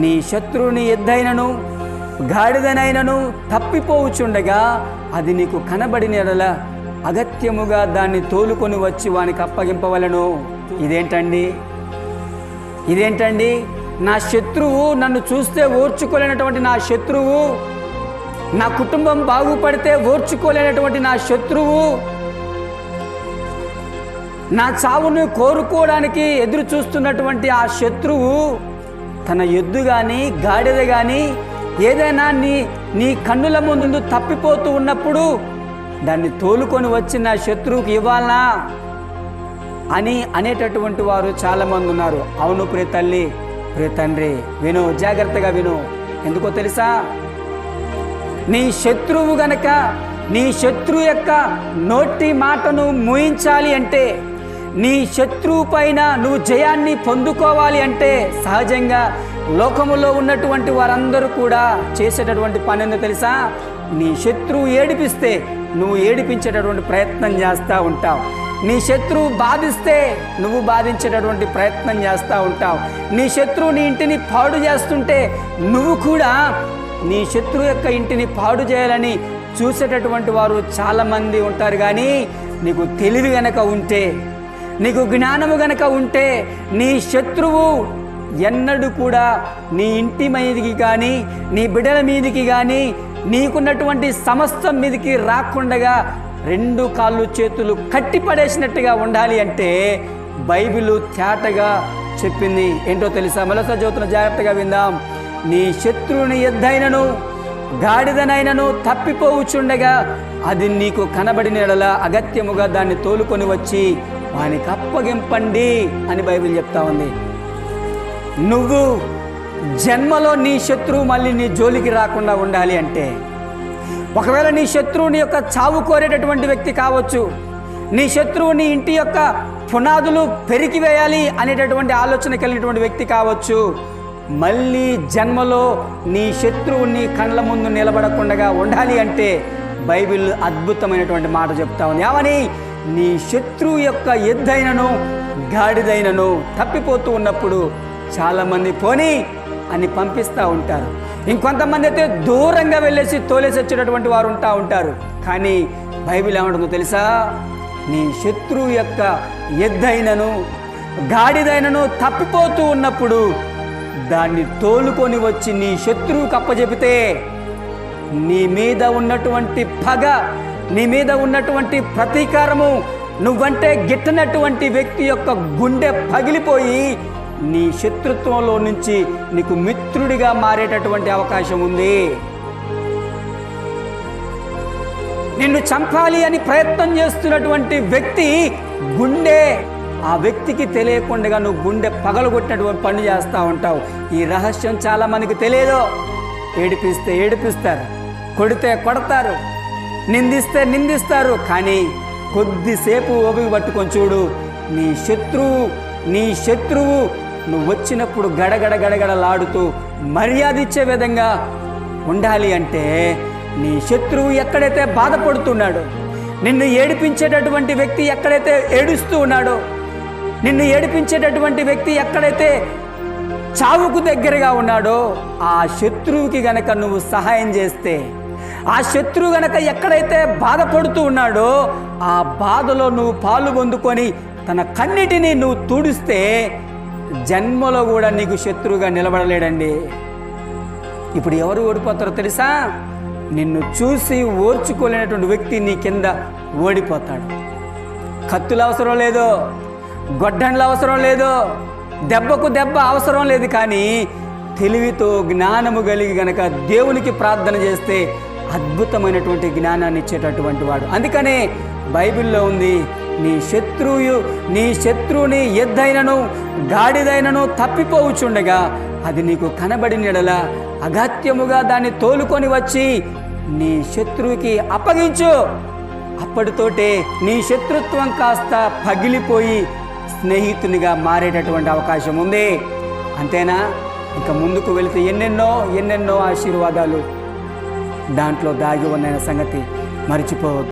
నీ శత్రువుని ఎద్దైనను గాడిదనైనను తప్పిపోవుచుండగా అది నీకు కనబడిన ఎడల అగత్యముగా దాన్ని తోలుకొని వచ్చి వానికి అప్పగింపవలను. ఇదేంటండి? ఇదేంటండి? నా శత్రువు నన్ను చూస్తే ఓర్చుకోలేనటువంటి నా శత్రువు నా కుటుంబం బాగుపడితే ఓర్చుకోలేనటువంటి నా శత్రువు నా చావును కోరుకోవడానికి ఎదురు చూస్తున్నటువంటి ఆ శత్రువు తన ఎద్దు కానీ గాడిద కానీ ఏదైనా నీ నీ కన్నుల ముందు తప్పిపోతూ ఉన్నప్పుడు దాన్ని తోలుకొని వచ్చిన శత్రువుకి ఇవ్వాలనా అని అనేటటువంటి వారు చాలామంది ఉన్నారు. అవును ప్రియ తల్లి ప్రియ తండ్రి విను జాగ్రత్తగా విను. ఎందుకో తెలుసా? నీ శత్రువు గనక నీ శత్రువు యొక్క నోటి మాటను మూయించాలి అంటే నీ శత్రువు పైన నువ్వు జయాన్ని పొందుకోవాలి అంటే సహజంగా లోకములో ఉన్నటువంటి వారందరూ కూడా చేసేటటువంటి పని ఏందో తెలుసా? నీ శత్రువు ఏడిపిస్తే నువ్వు ఏడిపించేటటువంటి ప్రయత్నం చేస్తూ ఉంటావు. నీ శత్రువు బాధిస్తే నువ్వు బాధించేటటువంటి ప్రయత్నం చేస్తూ ఉంటావు. నీ శత్రువు నీ ఇంటిని పాడు చేస్తుంటే నువ్వు కూడా నీ శత్రువు యొక్క ఇంటిని పాడు చేయాలని చూసేటటువంటి వారు చాలామంది ఉంటారు. కానీ నీకు తెలివి కనుక ఉంటే నీకు జ్ఞానము గనక ఉంటే నీ శత్రువు ఎన్నడూ కూడా నీ ఇంటి మీదికి కానీ నీ బిడ్డల మీదికి కానీ నీకున్నటువంటి సమస్తం మీదికి రాకుండగా రెండు కాళ్ళు చేతులు కట్టిపడేసినట్టుగా ఉండాలి అంటే బైబిల్ తేటగా చెప్పింది. ఏంటో తెలుసా? మరోసారి చదువుతున్న జాగ్రత్తగా విందాం. నీ శత్రువుని ఎద్దైనను గాడిదనైనను తప్పిపోవుచుండగా అది నీకు కనబడిన ఎడల అగత్యముగా దాన్ని తోలుకొని వచ్చి వానికి అప్పగింపండి అని బైబిల్ చెప్తా ఉంది. నువ్వు జన్మలో నీ శత్రువు మళ్ళీ నీ జోలికి రాకుండా ఉండాలి అంటే ఒకవేళ నీ శత్రువు నీ యొక్క చావు కోరేటటువంటి వ్యక్తి కావచ్చు నీ శత్రువు నీ ఇంటి యొక్క పునాదులు పెరికి వేయాలి అనేటటువంటి ఆలోచన కలిగినటువంటి వ్యక్తి కావచ్చు మళ్ళీ జన్మలో నీ శత్రువు నీ కళ్ళ ముందు నిలబడకుండా ఉండాలి అంటే బైబిల్ అద్భుతమైనటువంటి మాట చెప్తా ఉంది. ఏమని నీ శత్రువు యొక్క ఎద్దైనను గాడిదైనను తప్పిపోతూ ఉన్నప్పుడు చాలామంది పోని అని పంపిస్తూ ఉంటారు. ఇంకొంతమంది అయితే దూరంగా వెళ్ళేసి తోలేసి వచ్చేటటువంటి వారు ఉంటా ఉంటారు. కానీ బైబిల్ ఏమంటుందో తెలుసా? నీ శత్రువు యొక్క ఎద్దైనను గాడిదైనను తప్పిపోతూ ఉన్నప్పుడు దాన్ని తోలుకొని వచ్చి నీ శత్రువు అప్పచెపితే నీ మీద ఉన్నటువంటి పగ నీ మీద ఉన్నటువంటి ప్రతీకారము నువ్వంటే గిట్టనటువంటి వ్యక్తి యొక్క గుండె పగిలిపోయి నీ శత్రుత్వంలో నుంచి నీకు మిత్రుడిగా మారేటటువంటి అవకాశం ఉంది. నిన్ను చంపాలి అని ప్రయత్నం చేస్తున్నటువంటి వ్యక్తి గుండె ఆ వ్యక్తికి తెలియకుండా నువ్వు గుండె పగలగొట్టినటువంటి పని చేస్తూ ఉంటావు. ఈ రహస్యం చాలా మనకి తెలియదు. ఏడిపిస్తే ఏడిపిస్తారు కొడితే కొడతారు. నిందిస్తే నిందిస్తారు కానీ కొద్దిసేపు ఓపిక పట్టుకొని చూడు. నీ శత్రువు నీ శత్రువు నువ్వు వచ్చినప్పుడు గడగడ గడగడలాడుతూ మర్యాద ఇచ్చే విధంగా ఉండాలి అంటే నీ శత్రువు ఎక్కడైతే బాధపడుతున్నాడో నిన్ను ఏడిపించేటటువంటి వ్యక్తి ఎక్కడైతే ఏడుస్తూ ఉన్నాడో నిన్ను ఏడిపించేటటువంటి వ్యక్తి ఎక్కడైతే చావుకు దగ్గరగా ఉన్నాడో ఆ శత్రువుకి గనక నువ్వు సహాయం చేస్తే ఆ శత్రువు గనక ఎక్కడైతే బాధపడుతూ ఉన్నాడో ఆ బాధలో నువ్వు పాలు పొందుకొని తన కన్నిటిని నువ్వు తుడిస్తే జన్మలో కూడా నీకు శత్రువుగా నిలబడలేడండి. ఇప్పుడు ఎవరు ఓడిపోతారో తెలుసా? నిన్ను చూసి ఓర్చుకోలేనటువంటి వ్యక్తి నీ కింద ఓడిపోతాడు. కత్తులు అవసరం లేదో గొడ్డండ్లు అవసరం లేదో దెబ్బకు దెబ్బ అవసరం లేదు కానీ తెలివితో జ్ఞానము కలిగి గనక దేవునికి ప్రార్థన చేస్తే అద్భుతమైనటువంటి జ్ఞానాన్ని ఇచ్చేటటువంటి వాడు. అందుకనే బైబిల్లో ఉంది నీ శత్రువు నీ శత్రువుని ఎద్దైనను గాడిదైనను తప్పిపోవుచుండగా అది నీకు కనబడినడల అగత్యముగా దాన్ని తోలుకొని వచ్చి నీ శత్రువుకి అప్పగించు. అప్పటితోటే నీ శత్రుత్వం కాస్త పగిలిపోయి స్నేహితునిగా మారేటటువంటి అవకాశం ఉంది అంతేనా? ఇంకా ముందుకు వెళితే ఎన్నెన్నో ఎన్నెన్నో ఆశీర్వాదాలు దాంట్లో దాగి ఉన్న సంగతి మర్చిపోవద్దు